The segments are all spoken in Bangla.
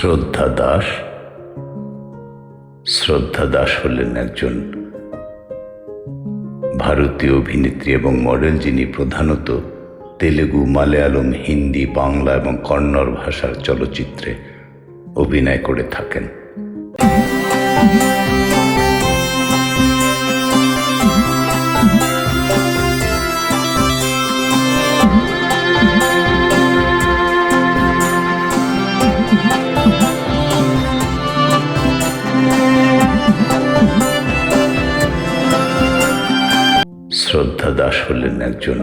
শ্রদ্ধা দাস। শ্রদ্ধা দাস হলেন একজন ভারতীয় অভিনেত্রী এবং মডেল যিনি প্রধানত তেলেগু, মালয়ালম, হিন্দি, বাংলা এবং কন্নড় ভাষার চলচ্চিত্রে অভিনয় করে থাকেন। একজন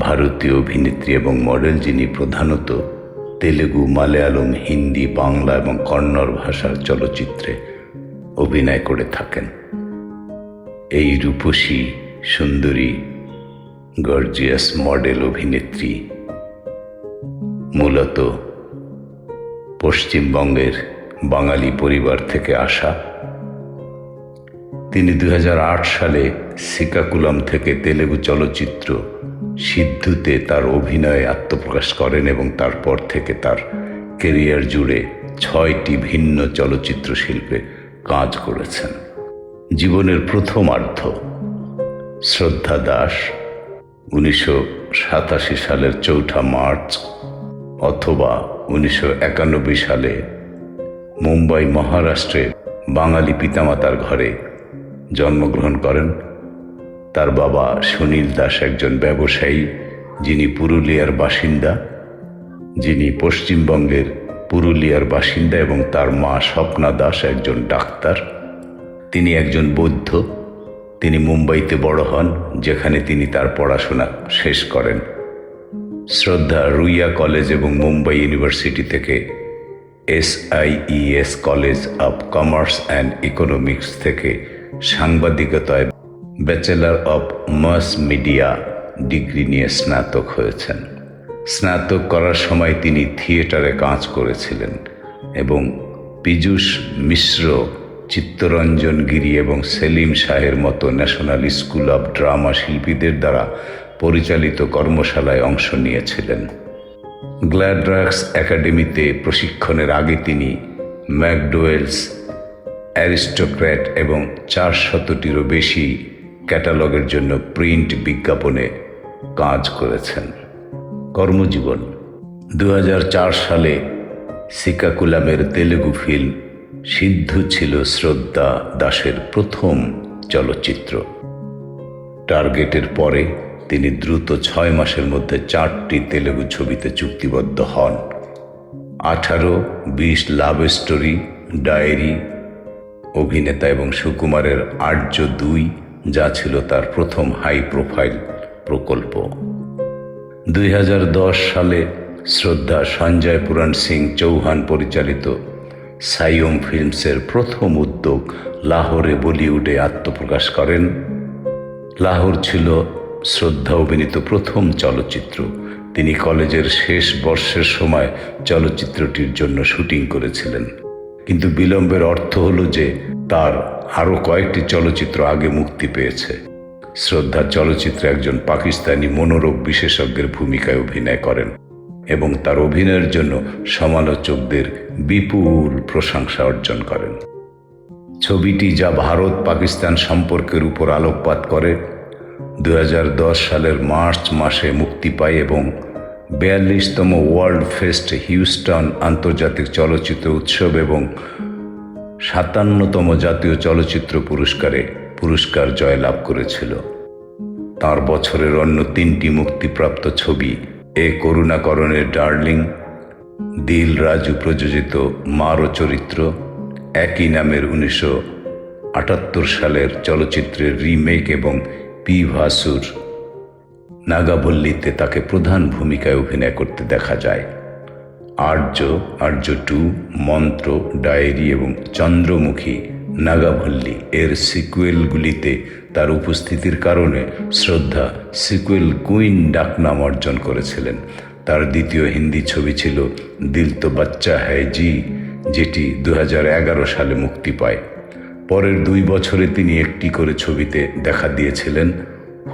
ভারতীয় অভিনেত্রী এবং মডেল যিনি প্রধানত তেলেগু, মালয়ালম, হিন্দি, বাংলা এবং কন্নড় ভাষার চলচ্চিত্রে অভিনয় করে থাকেন। এই রূপসী, সুন্দরী গর্জিয়াস মডেল অভিনেত্রী মূলত পশ্চিমবঙ্গের বাঙালি পরিবার থেকে আসা তিনি দু হাজার আট সালে সিকাকুলাম থেকে তেলেগু চলচ্চিত্র সিদ্ধুতে তার অভিনয়ে আত্মপ্রকাশ করেন এবং তারপর থেকে তার কেরিয়ার জুড়ে ছয়টি ভিন্ন চলচ্চিত্র শিল্পে কাজ করেছেন। জীবনের প্রথমার্ধ, শ্রদ্ধা দাস, উনিশশো সাতাশি সালের চৌঠা মার্চ অথবা উনিশশো একানব্বই সালে মুম্বাই, মহারাষ্ট্রে বাঙালি পিতামাতার ঘরে জন্মগ্রহণ করেন। তার বাবা সুনীল দাস একজন ব্যবসায়ী, যিনি পুরুলিয়ার বাসিন্দা। যিনি পশ্চিমবঙ্গের পুরুলিয়ার বাসিন্দা এবং তার মা স্বপ্না দাস একজন ডাক্তার। তিনি একজন বৌদ্ধ। তিনি মুম্বাইতে বড় হন, যেখানে তিনি তার পড়াশোনা শেষ করেন। শ্রদ্ধা রুইয়া কলেজ এবং মুম্বাই ইউনিভার্সিটি থেকে SIES college of commerce and economics থেকে সাংবাদিকতায় bachelor of mass media degree নিয়ে স্নাতক হয়েছেন। স্নাতক করার সময় তিনি থিয়েটারে কাজ করেছিলেন এবং পীযূষ মিশ্র, চিত্তরঞ্জন গিরি এবং সেলিম শাহের মতো ন্যাশনাল স্কুল অব ড্রামা শিল্পীদের দ্বারা পরিচালিত কর্মশালায় অংশ নিয়েছিলেন। গ্ল্যাড্রাক্স একাডেমিতে প্রশিক্ষণের আগে তিনি ম্যাকডোয়েলস অ্যারিস্টোক্র্যাট এবং চার শতটিরও বেশি ক্যাটালগের জন্য প্রিন্ট বিজ্ঞাপনে কাজ করেছেন। কর্মজীবন দু হাজার চার সালে সিকাকুলামের তেলেগু ফিল্ম সিদ্ধু ছিল শ্রদ্ধা দাসের প্রথম চলচ্চিত্র। টার্গেটের পরে তিনি দ্রুত ছয় মাসের মধ্যে চারটি তেলেগু ছবিতে চুক্তিবদ্ধ হন। আঠারো, বিশ লাভ স্টোরি, ডায়েরি অভিনেতা এবং সুকুমারের আর্য দুই, যা ছিল তার প্রথম হাই প্রোফাইল প্রকল্প। দুই হাজার দশ সালে শ্রদ্ধা সঞ্জয় পুরাণ সিং চৌহান পরিচালিত সাইয়ম ফিল্মসের প্রথম উদ্যোগ লাহোরে বলিউডে আত্মপ্রকাশ করেন। লাহোর ছিল শ্রদ্ধা অভিনীত প্রথম চলচ্চিত্র। তিনি কলেজের শেষ বর্ষের সময় চলচ্চিত্রটির জন্য শুটিং করেছিলেন। কিন্তু বিলম্বের অর্থ হলো যে তার আরও কয়েকটি চলচ্চিত্র আগে মুক্তি পেয়েছে। শ্রদ্ধা চলচ্চিত্রে একজন পাকিস্তানি মনোরোগ বিশেষজ্ঞের ভূমিকায় অভিনয় করেন এবং তার অভিনয়ের জন্য সমালোচকদের বিপুল প্রশংসা অর্জন করেন। ছবিটি যা ভারত পাকিস্তান সম্পর্কের উপর আলোকপাত করে দু হাজার দশ সালের মার্চ মাসে মুক্তি পায় এবং বিয়াল্লিশতম ওয়ার্ল্ড ফেস্ট হিউস্টন আন্তর্জাতিক চলচ্চিত্র উৎসব এবং সাতান্নতম জাতীয় চলচ্চিত্র পুরস্কারে পুরস্কার জয়লাভ করেছিল। তার বছরের অন্য তিনটি মুক্তিপ্রাপ্ত ছবি এ করুণাকরণের ডার্লিং, দিল রাজু প্রযোজিত মারো চরিত্র, একই নামের উনিশশো আটাত্তর সালের চলচ্চিত্রের রিমেক এবং পি ভাসুর নাগাবল্লীতে তাকে প্রধান ভূমিকায় অভিনয় করতে দেখা যায়। আর্য আর্য টু মন্ত্র, ডায়েরি এবং চন্দ্রমুখী নাগাভল্লী এর সিকুয়েলগুলিতে তার উপস্থিতির কারণে শ্রদ্ধা সিকুয়েল কুইন ডাকনাম অর্জন করেছিলেন। তার দ্বিতীয় হিন্দি ছবি ছিল দিল তো বাচ্চা হ্যায় জি, যেটি দু হাজার এগারো সালে মুক্তি পায়। পরের দুই বছরে তিনি একটি করে ছবিতে দেখা দিয়েছিলেন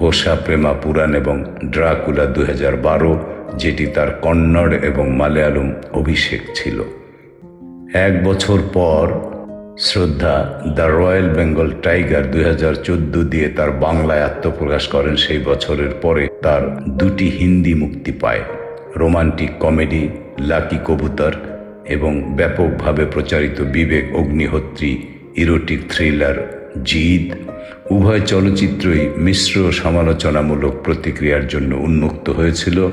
হোসা প্রেমা পুরাণ এবং ড্রাকুলা দু বারো, যেটি তার কন্নড় এবং মালয়ালম অভিষেক ছিল। এক বছর পর শ্রদ্ধা দ্য রয়্যাল বেঙ্গল টাইগার দুই হাজার চোদ্দ দিয়ে তার বাংলায় আত্মপ্রকাশ করেন, সেই বছরের পরে তার দুটি হিন্দি মুক্তি পায়, রোমান্টিক কমেডি, লাকি কবুতর এবং ব্যাপকভাবে প্রচারিত বিবেক অগ্নিহোত্রী ইরোটিক থ্রিলার জিদ উভয় চলচ্চিত্রই মিশ্র সমালোচনামূলক প্রতিক্রিয়ার জন্য উন্মুক্ত হয়েছিল।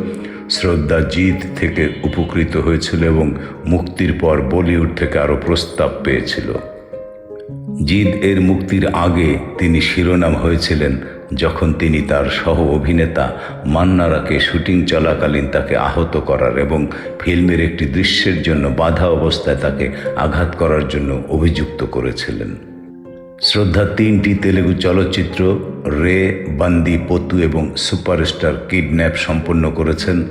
শ্রদ্ধা জিদ থেকে উপকৃত হয়েছিল এবং মুক্তির পর বলিউড থেকে আরও প্রস্তাব পেয়েছিল। জিদ এর মুক্তির আগে তিনি শিরোনাম হয়েছিলেন যখন তিনি তার সহ অভিনেতা মান্নারাকে শুটিং চলাকালীন তাকে আহত করার এবং ফিল্মের একটি দৃশ্যের জন্য বাধা অবস্থায় তাকে আঘাত করার জন্য অভিযুক্ত করেছিলেন। শ্রদ্ধা তিনটি তেলেগু চলচ্চিত্র, রে, বান্দি, পতু এবং সুপারস্টার কিডন্যাপ সম্পন্ন করেছেন।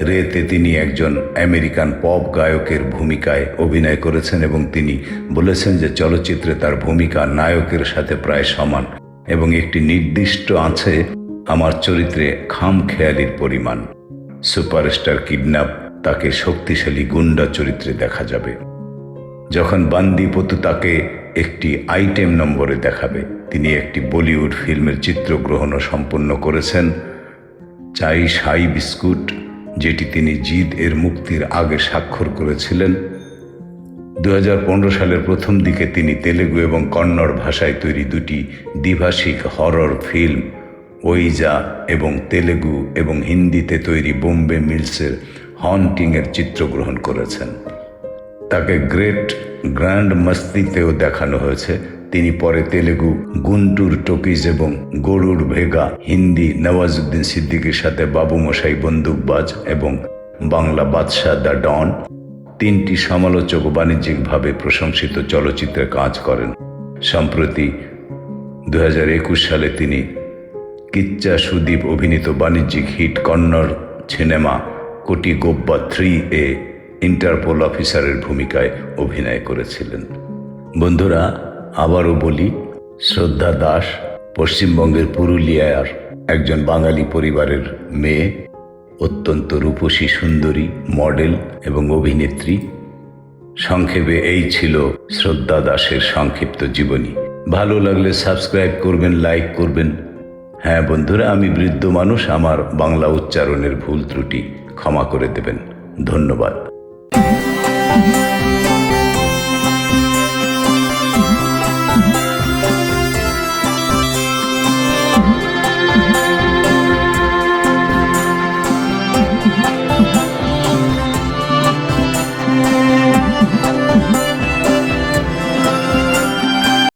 রেতে তিনি একজন আমেরিকান পপ গায়কের ভূমিকায় অভিনয় করেছেন এবং তিনি বলেছেন যে চলচ্চিত্রে তার ভূমিকা নায়কের সাথে প্রায় সমান। এবং একটি নির্দিষ্ট আছে আমার চরিত্রে খাম খেয়ালির পরিমাণ। সুপারস্টার কিডন্যাপ তাকে শক্তিশালী গুন্ডা চরিত্রে দেখা যাবে। যখন বান্দিপতু তাকে একটি আইটেম নম্বরে দেখাবে, তিনি একটি বলিউড ফিল্মের চিত্রগ্রহণও সম্পন্ন করেছেন, চাই সাই বিস্কুট, যেটি তিনি জিদ এর মুক্তির আগে স্বাক্ষর করেছিলেন। দু হাজার পনেরো সালের প্রথম দিকে তিনি তেলেগু এবং কন্নড় ভাষায় তৈরি দুটি দ্বিভাষিক হরর ফিল্ম, ওইজা এবং তেলেগু এবং হিন্দিতে তৈরি বোম্বে মিলসের হন্টিংয়ের চিত্রগ্রহণ করেছেন। তাকে গ্রেট গ্র্যান্ড মস্তিতেও দেখানো হয়েছে। তিনি পরে তেলেগু, গুন্টুর টকিজ এবং গরুর ভেগা হিন্দি নওয়াজুদ্দিন সিদ্দিকীর সাথে বাবু মশাই বন্দুকবাজ এবং বাংলা বাদশাহ দ্য ডন তিনটি সমালোচক বাণিজ্যিকভাবে প্রশংসিত চলচ্চিত্রে কাজ করেন। সম্প্রতি দু হাজার একুশ সালে তিনি কিচ্চা সুদীপ অভিনীত বাণিজ্যিক হিট কন্নড় সিনেমা কোটি গোব্বা থ্রি এ ইন্টারপোল অফিসারের ভূমিকায় অভিনয় করেছিলেন। বন্ধুরা, আবারও বলি, শ্রদ্ধা দাস, পশ্চিমবঙ্গের পুরুলিয়ার একজন বাঙালি পরিবারের মেয়ে অত্যন্ত রূপসী সুন্দরী, মডেল এবং অভিনেত্রী। সংক্ষেপে এই ছিল শ্রদ্ধা দাসের সংক্ষিপ্ত জীবনী। ভালো লাগলে সাবস্ক্রাইব করবেন, লাইক করবেন। হ্যাঁ বন্ধুরা, আমি বৃদ্ধ মানুষ, আমার বাংলা উচ্চারণের ভুল ত্রুটি ক্ষমা করে দেবেন। ধন্যবাদ।